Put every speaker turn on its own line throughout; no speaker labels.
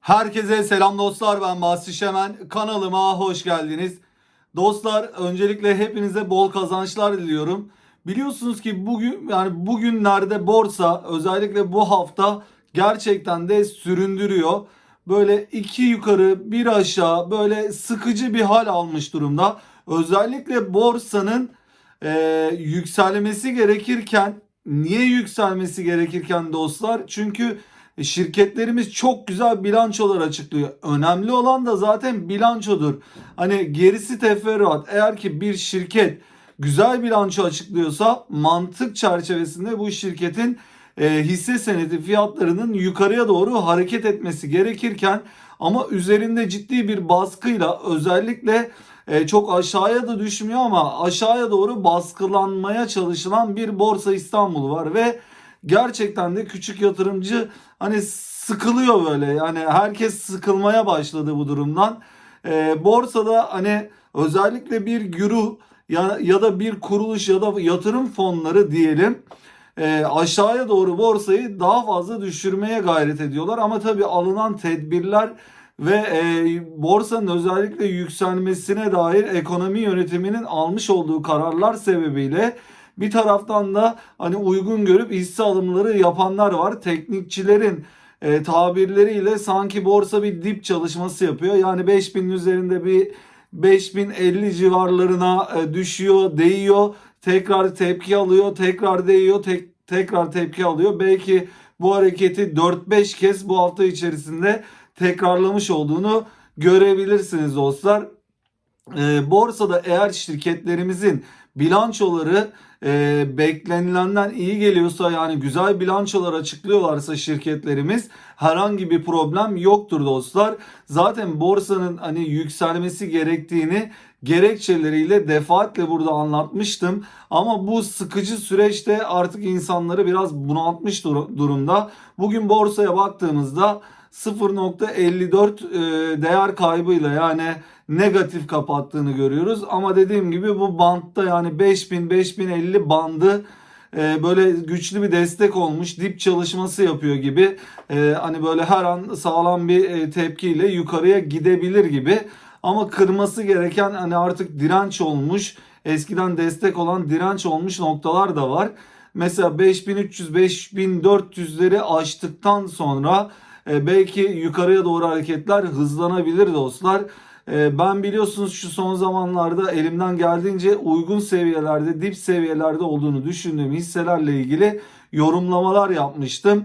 Herkese selam dostlar ben Bahsi Şemen kanalıma hoş geldiniz. Dostlar öncelikle hepinize bol kazançlar diliyorum. Biliyorsunuz ki bugün yani bugünlerde borsa özellikle bu hafta gerçekten de süründürüyor. Böyle iki yukarı bir aşağı böyle sıkıcı bir hal almış durumda. Özellikle borsanın e, yükselmesi gerekirken niye yükselmesi gerekirken dostlar? Çünkü şirketlerimiz çok güzel bilançolar açıklıyor. Önemli olan da zaten bilançodur. Hani gerisi teferruat. Eğer ki bir şirket güzel bilanço açıklıyorsa mantık çerçevesinde bu şirketin e, hisse senedi fiyatlarının yukarıya doğru hareket etmesi gerekirken ama üzerinde ciddi bir baskıyla özellikle e, çok aşağıya da düşmüyor ama aşağıya doğru baskılanmaya çalışılan bir Borsa İstanbul var ve gerçekten de küçük yatırımcı hani sıkılıyor böyle yani herkes sıkılmaya başladı bu durumdan. E, borsada hani özellikle bir güruh ya, ya da bir kuruluş ya da yatırım fonları diyelim e, aşağıya doğru borsayı daha fazla düşürmeye gayret ediyorlar. Ama tabii alınan tedbirler ve e, borsanın özellikle yükselmesine dair ekonomi yönetiminin almış olduğu kararlar sebebiyle bir taraftan da hani uygun görüp hisse alımları yapanlar var. Teknikçilerin e, tabirleriyle sanki borsa bir dip çalışması yapıyor. Yani 5000'in üzerinde bir 5050 civarlarına e, düşüyor, değiyor. Tekrar tepki alıyor, tekrar değiyor, tek, tekrar tepki alıyor. Belki bu hareketi 4-5 kez bu hafta içerisinde tekrarlamış olduğunu görebilirsiniz dostlar. E, borsada eğer şirketlerimizin bilançoları e, beklenilenden iyi geliyorsa yani güzel bilançolar açıklıyorlarsa şirketlerimiz herhangi bir problem yoktur dostlar. Zaten borsanın hani yükselmesi gerektiğini gerekçeleriyle defaatle burada anlatmıştım. Ama bu sıkıcı süreçte artık insanları biraz bunaltmış dur- durumda. Bugün borsaya baktığımızda 0.54 e, değer kaybıyla yani negatif kapattığını görüyoruz. Ama dediğim gibi bu bantta yani 5000-5050 bandı e, böyle güçlü bir destek olmuş dip çalışması yapıyor gibi E, hani böyle her an sağlam bir e, tepkiyle yukarıya gidebilir gibi ama kırması gereken hani artık direnç olmuş eskiden destek olan direnç olmuş noktalar da var. Mesela 5300-5400'leri aştıktan sonra e, belki yukarıya doğru hareketler hızlanabilir dostlar. E, ben biliyorsunuz şu son zamanlarda elimden geldiğince uygun seviyelerde, dip seviyelerde olduğunu düşündüğüm hisselerle ilgili yorumlamalar yapmıştım.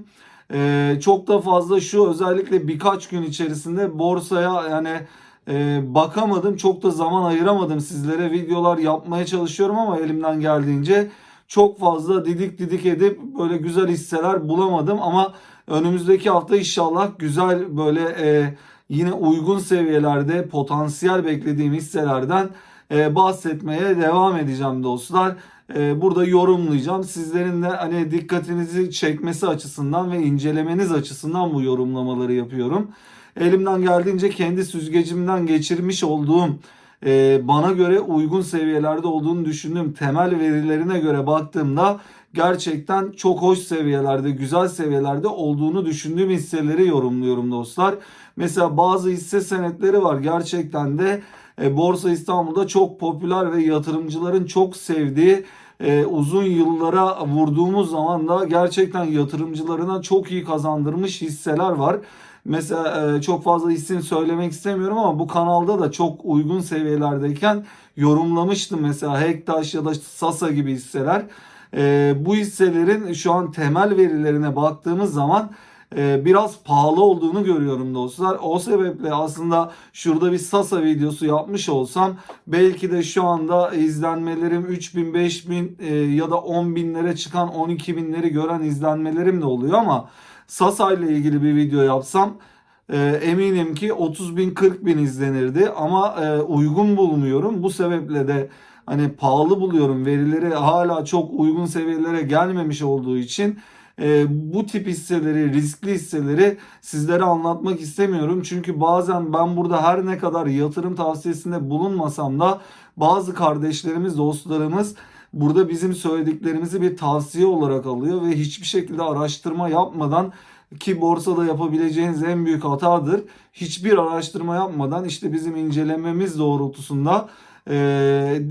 E, çok da fazla şu özellikle birkaç gün içerisinde borsaya yani e, bakamadım. Çok da zaman ayıramadım sizlere. Videolar yapmaya çalışıyorum ama elimden geldiğince çok fazla didik didik edip böyle güzel hisseler bulamadım ama önümüzdeki hafta inşallah güzel böyle e, yine uygun seviyelerde potansiyel beklediğim hisselerden e, bahsetmeye devam edeceğim dostlar. E, burada yorumlayacağım. Sizlerin de hani dikkatinizi çekmesi açısından ve incelemeniz açısından bu yorumlamaları yapıyorum. Elimden geldiğince kendi süzgecimden geçirmiş olduğum e, bana göre uygun seviyelerde olduğunu düşündüğüm temel verilerine göre baktığımda gerçekten çok hoş seviyelerde, güzel seviyelerde olduğunu düşündüğüm hisseleri yorumluyorum dostlar. Mesela bazı hisse senetleri var gerçekten de e, Borsa İstanbul'da çok popüler ve yatırımcıların çok sevdiği e, uzun yıllara vurduğumuz zaman da gerçekten yatırımcılarına çok iyi kazandırmış hisseler var. Mesela e, çok fazla isim söylemek istemiyorum ama bu kanalda da çok uygun seviyelerdeyken yorumlamıştım mesela Hektaş ya da Sasa gibi hisseler. E, bu hisselerin şu an temel verilerine baktığımız zaman e, biraz pahalı olduğunu görüyorum dostlar. O sebeple aslında şurada bir Sasa videosu yapmış olsam belki de şu anda izlenmelerim 3000, 5000 e, ya da 10 binlere çıkan 12 binleri gören izlenmelerim de oluyor ama Sasa ile ilgili bir video yapsam e, eminim ki 30 bin 40 bin izlenirdi ama e, uygun bulmuyorum. Bu sebeple de hani pahalı buluyorum. Verileri hala çok uygun seviyelere gelmemiş olduğu için e, bu tip hisseleri, riskli hisseleri sizlere anlatmak istemiyorum. Çünkü bazen ben burada her ne kadar yatırım tavsiyesinde bulunmasam da bazı kardeşlerimiz, dostlarımız burada bizim söylediklerimizi bir tavsiye olarak alıyor ve hiçbir şekilde araştırma yapmadan ki borsada yapabileceğiniz en büyük hatadır. Hiçbir araştırma yapmadan işte bizim incelememiz doğrultusunda e,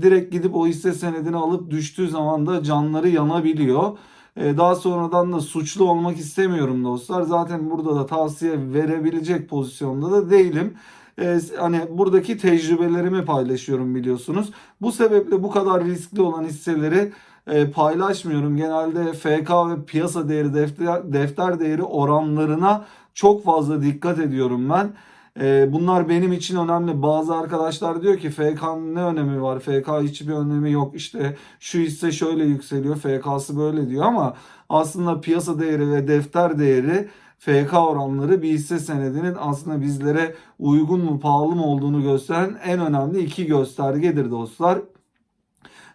direkt gidip o hisse senedini alıp düştüğü zaman da canları yanabiliyor. E, daha sonradan da suçlu olmak istemiyorum dostlar. Zaten burada da tavsiye verebilecek pozisyonda da değilim. E, hani buradaki tecrübelerimi paylaşıyorum biliyorsunuz. Bu sebeple bu kadar riskli olan hisseleri e, paylaşmıyorum. Genelde FK ve piyasa değeri defter, defter değeri oranlarına çok fazla dikkat ediyorum ben. E, bunlar benim için önemli. Bazı arkadaşlar diyor ki FK'nın ne önemi var? FK hiçbir önemi yok. İşte şu hisse şöyle yükseliyor. FK'sı böyle diyor ama aslında piyasa değeri ve defter değeri FK oranları bir hisse senedinin aslında bizlere uygun mu pahalı mı olduğunu gösteren en önemli iki göstergedir dostlar.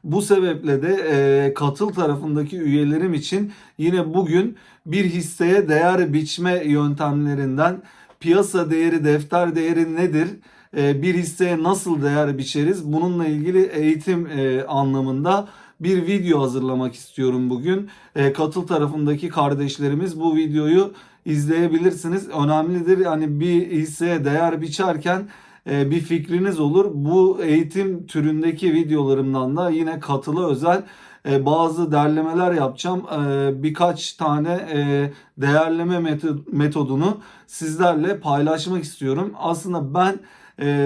Bu sebeple de e, katıl tarafındaki üyelerim için yine bugün bir hisseye değer biçme yöntemlerinden piyasa değeri, defter değeri nedir? E, bir hisseye nasıl değer biçeriz? Bununla ilgili eğitim e, anlamında bir video hazırlamak istiyorum bugün. E, katıl tarafındaki kardeşlerimiz bu videoyu izleyebilirsiniz. Önemlidir yani bir hisseye değer biçerken e, bir fikriniz olur. Bu eğitim türündeki videolarımdan da yine katılı özel e, bazı derlemeler yapacağım. E, birkaç tane değerleme metodunu sizlerle paylaşmak istiyorum. Aslında ben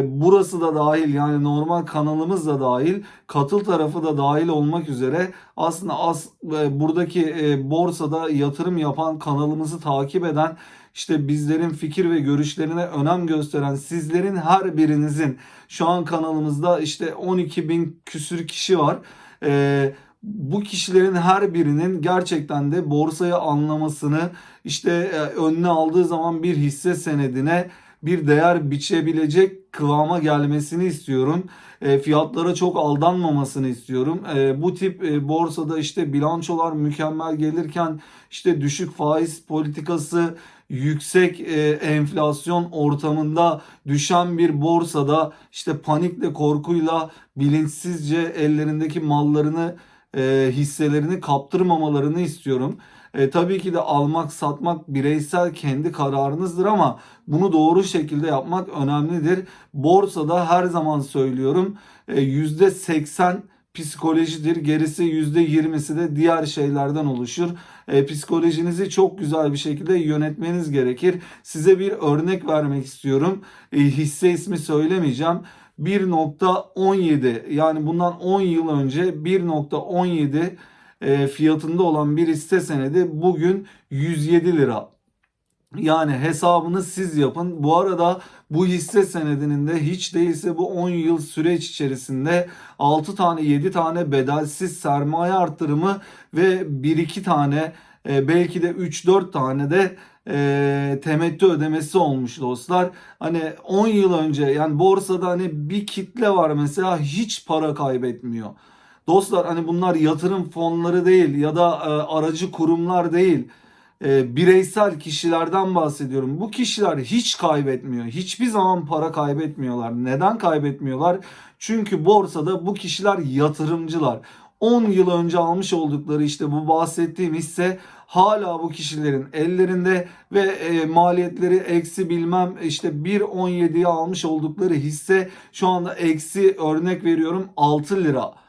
burası da dahil yani normal kanalımız da dahil katıl tarafı da dahil olmak üzere aslında as, buradaki borsada yatırım yapan kanalımızı takip eden işte bizlerin fikir ve görüşlerine önem gösteren sizlerin her birinizin şu an kanalımızda işte 12 bin küsür kişi var. Ee, bu kişilerin her birinin gerçekten de borsayı anlamasını işte e, önüne aldığı zaman bir hisse senedine bir değer biçebilecek kıvama gelmesini istiyorum. E, fiyatlara çok aldanmamasını istiyorum. E, bu tip e, borsada işte bilançolar mükemmel gelirken işte düşük faiz politikası yüksek e, enflasyon ortamında düşen bir borsada işte panikle korkuyla bilinçsizce ellerindeki mallarını e, hisselerini kaptırmamalarını istiyorum. E, tabii ki de almak satmak bireysel kendi kararınızdır ama bunu doğru şekilde yapmak önemlidir. Borsada her zaman söylüyorum e, %80 psikolojidir. Gerisi %20'si de diğer şeylerden oluşur. E, psikolojinizi çok güzel bir şekilde yönetmeniz gerekir. Size bir örnek vermek istiyorum. E, hisse ismi söylemeyeceğim. 1.17 yani bundan 10 yıl önce 1.17 e, fiyatında olan bir hisse senedi bugün 107 lira. Yani hesabını siz yapın. Bu arada bu hisse senedinin de hiç değilse bu 10 yıl süreç içerisinde 6 tane 7 tane bedelsiz sermaye arttırımı ve 1-2 tane e, belki de 3-4 tane de e, temettü ödemesi olmuş dostlar. Hani 10 yıl önce yani borsada hani bir kitle var mesela hiç para kaybetmiyor. Dostlar hani bunlar yatırım fonları değil ya da e, aracı kurumlar değil e, bireysel kişilerden bahsediyorum. Bu kişiler hiç kaybetmiyor. Hiçbir zaman para kaybetmiyorlar. Neden kaybetmiyorlar? Çünkü borsada bu kişiler yatırımcılar. 10 yıl önce almış oldukları işte bu bahsettiğim hisse hala bu kişilerin ellerinde ve e, maliyetleri eksi bilmem işte 1.17'ye almış oldukları hisse şu anda eksi örnek veriyorum 6 lira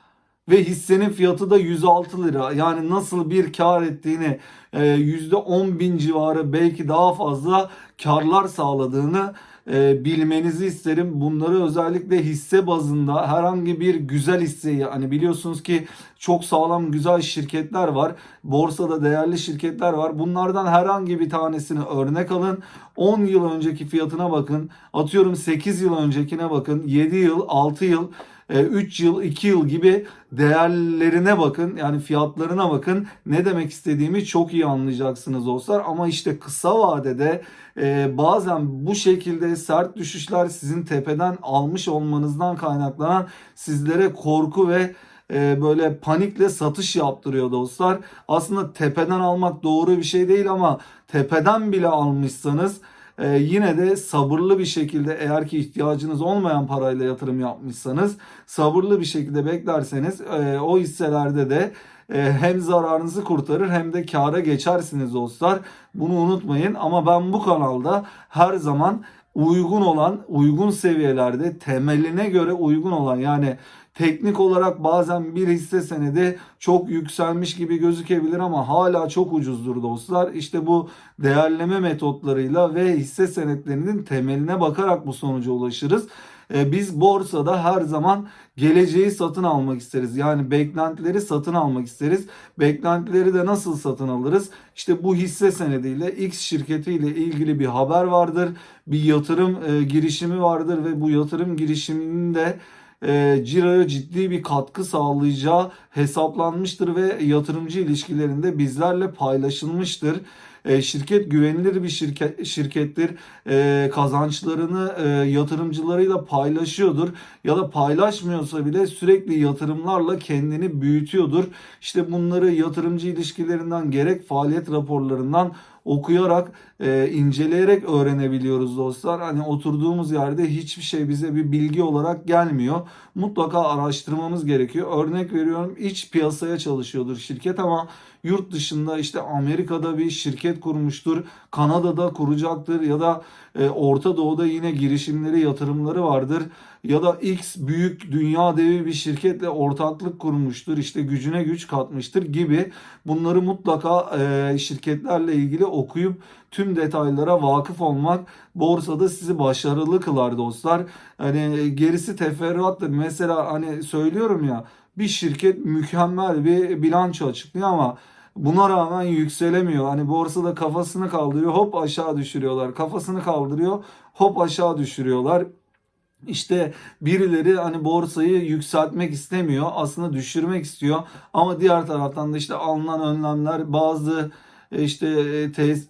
ve hissenin fiyatı da 106 lira. Yani nasıl bir kar ettiğini %10 e, bin civarı belki daha fazla karlar sağladığını e, bilmenizi isterim. Bunları özellikle hisse bazında herhangi bir güzel hisseyi hani biliyorsunuz ki çok sağlam güzel şirketler var. Borsada değerli şirketler var. Bunlardan herhangi bir tanesini örnek alın. 10 yıl önceki fiyatına bakın. Atıyorum 8 yıl öncekine bakın. 7 yıl, 6 yıl 3 e, yıl 2 yıl gibi değerlerine bakın yani fiyatlarına bakın ne demek istediğimi çok iyi anlayacaksınız dostlar ama işte kısa vadede e, bazen bu şekilde sert düşüşler sizin tepeden almış olmanızdan kaynaklanan sizlere korku ve e, böyle panikle satış yaptırıyor dostlar. Aslında tepeden almak doğru bir şey değil ama tepeden bile almışsanız e, yine de sabırlı bir şekilde eğer ki ihtiyacınız olmayan parayla yatırım yapmışsanız sabırlı bir şekilde beklerseniz e, o hisselerde de e, hem zararınızı kurtarır hem de kâra geçersiniz dostlar. Bunu unutmayın ama ben bu kanalda her zaman uygun olan, uygun seviyelerde temeline göre uygun olan yani teknik olarak bazen bir hisse senedi çok yükselmiş gibi gözükebilir ama hala çok ucuzdur dostlar. İşte bu değerleme metotlarıyla ve hisse senetlerinin temeline bakarak bu sonuca ulaşırız. E, Biz borsada her zaman geleceği satın almak isteriz. Yani beklentileri satın almak isteriz. Beklentileri de nasıl satın alırız? İşte bu hisse senediyle X şirketiyle ilgili bir haber vardır. Bir yatırım e, girişimi vardır ve bu yatırım girişiminin de e, ciroya ciddi bir katkı sağlayacağı hesaplanmıştır ve yatırımcı ilişkilerinde bizlerle paylaşılmıştır. E, şirket güvenilir bir şirket şirkettir. E, kazançlarını e, yatırımcılarıyla paylaşıyordur ya da paylaşmıyorsa bile sürekli yatırımlarla kendini büyütüyordur. İşte bunları yatırımcı ilişkilerinden gerek faaliyet raporlarından okuyarak, e, inceleyerek öğrenebiliyoruz dostlar. Hani oturduğumuz yerde hiçbir şey bize bir bilgi olarak gelmiyor. Mutlaka araştırmamız gerekiyor. Örnek veriyorum iç piyasaya çalışıyordur şirket ama yurt dışında işte Amerika'da bir şirket kurmuştur. Kanada'da kuracaktır ya da e, Orta Doğu'da yine girişimleri, yatırımları vardır. Ya da X büyük dünya devi bir şirketle ortaklık kurmuştur. İşte gücüne güç katmıştır gibi. Bunları mutlaka e, şirketlerle ilgili okuyup tüm detaylara vakıf olmak borsada sizi başarılı kılar dostlar. Hani gerisi teferruattır. Mesela hani söylüyorum ya bir şirket mükemmel bir bilanço açıklıyor ama Buna rağmen yükselemiyor. Hani borsada kafasını kaldırıyor, hop aşağı düşürüyorlar. Kafasını kaldırıyor, hop aşağı düşürüyorlar. İşte birileri hani borsayı yükseltmek istemiyor. Aslında düşürmek istiyor. Ama diğer taraftan da işte alınan önlemler bazı e, işte e, tes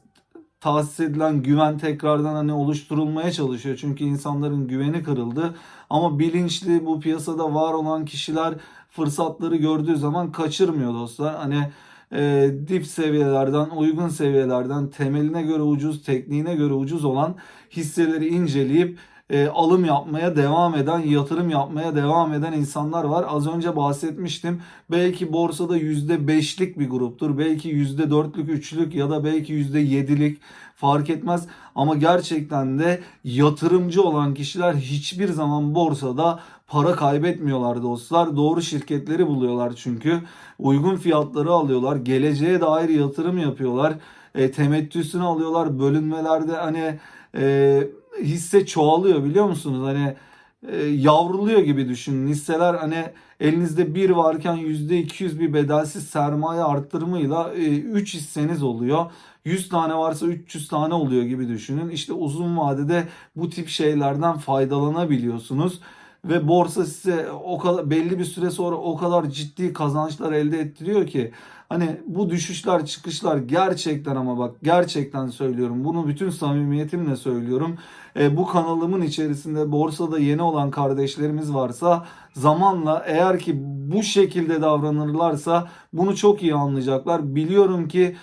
tahsis edilen güven tekrardan hani oluşturulmaya çalışıyor. Çünkü insanların güveni kırıldı. Ama bilinçli bu piyasada var olan kişiler fırsatları gördüğü zaman kaçırmıyor dostlar. Hani e, dip seviyelerden, uygun seviyelerden, temeline göre ucuz, tekniğine göre ucuz olan hisseleri inceleyip e, alım yapmaya devam eden, yatırım yapmaya devam eden insanlar var. Az önce bahsetmiştim. Belki borsada %5'lik bir gruptur. Belki %4'lük, 3'lük ya da belki %7'lik fark etmez. Ama gerçekten de yatırımcı olan kişiler hiçbir zaman borsada para kaybetmiyorlar dostlar. Doğru şirketleri buluyorlar çünkü. Uygun fiyatları alıyorlar. Geleceğe dair yatırım yapıyorlar. E, temettüsünü alıyorlar. Bölünmelerde hani e, hisse çoğalıyor biliyor musunuz? Hani e, yavruluyor gibi düşünün. Hisseler hani elinizde bir varken %200 bir bedelsiz sermaye arttırımıyla 3 hisseniz oluyor. 100 tane varsa 300 tane oluyor gibi düşünün. İşte uzun vadede bu tip şeylerden faydalanabiliyorsunuz ve borsa size o kadar belli bir süre sonra o kadar ciddi kazançlar elde ettiriyor ki hani bu düşüşler çıkışlar gerçekten ama bak gerçekten söylüyorum bunu bütün samimiyetimle söylüyorum. E, bu kanalımın içerisinde borsada yeni olan kardeşlerimiz varsa zamanla eğer ki bu şekilde davranırlarsa bunu çok iyi anlayacaklar. Biliyorum ki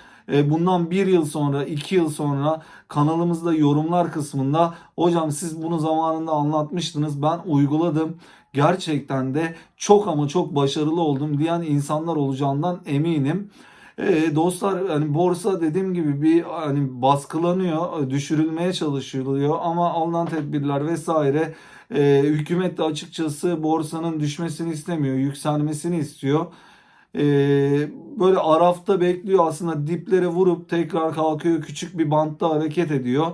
bundan bir yıl sonra, iki yıl sonra kanalımızda yorumlar kısmında hocam siz bunu zamanında anlatmıştınız ben uyguladım. Gerçekten de çok ama çok başarılı oldum diyen insanlar olacağından eminim. E, dostlar hani borsa dediğim gibi bir hani baskılanıyor, düşürülmeye çalışılıyor ama alınan tedbirler vesaire e, hükümet de açıkçası borsanın düşmesini istemiyor, yükselmesini istiyor e, böyle arafta bekliyor aslında diplere vurup tekrar kalkıyor küçük bir bantta hareket ediyor.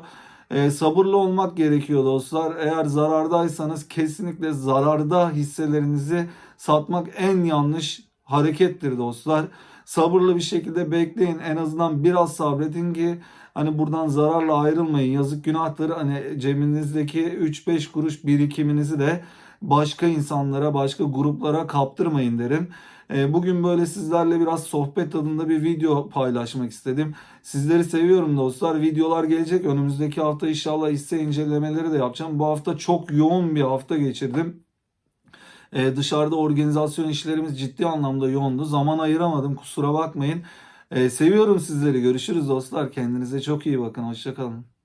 E, sabırlı olmak gerekiyor dostlar. Eğer zarardaysanız kesinlikle zararda hisselerinizi satmak en yanlış harekettir dostlar. Sabırlı bir şekilde bekleyin. En azından biraz sabredin ki hani buradan zararla ayrılmayın. Yazık günahtır. Hani cebinizdeki 3-5 kuruş birikiminizi de başka insanlara, başka gruplara kaptırmayın derim. E, bugün böyle sizlerle biraz sohbet tadında bir video paylaşmak istedim. Sizleri seviyorum dostlar. Videolar gelecek. Önümüzdeki hafta inşallah hisse incelemeleri de yapacağım. Bu hafta çok yoğun bir hafta geçirdim. Ee, dışarıda organizasyon işlerimiz ciddi anlamda yoğundu. Zaman ayıramadım kusura bakmayın. Ee, seviyorum sizleri. Görüşürüz dostlar. Kendinize çok iyi bakın. Hoşçakalın.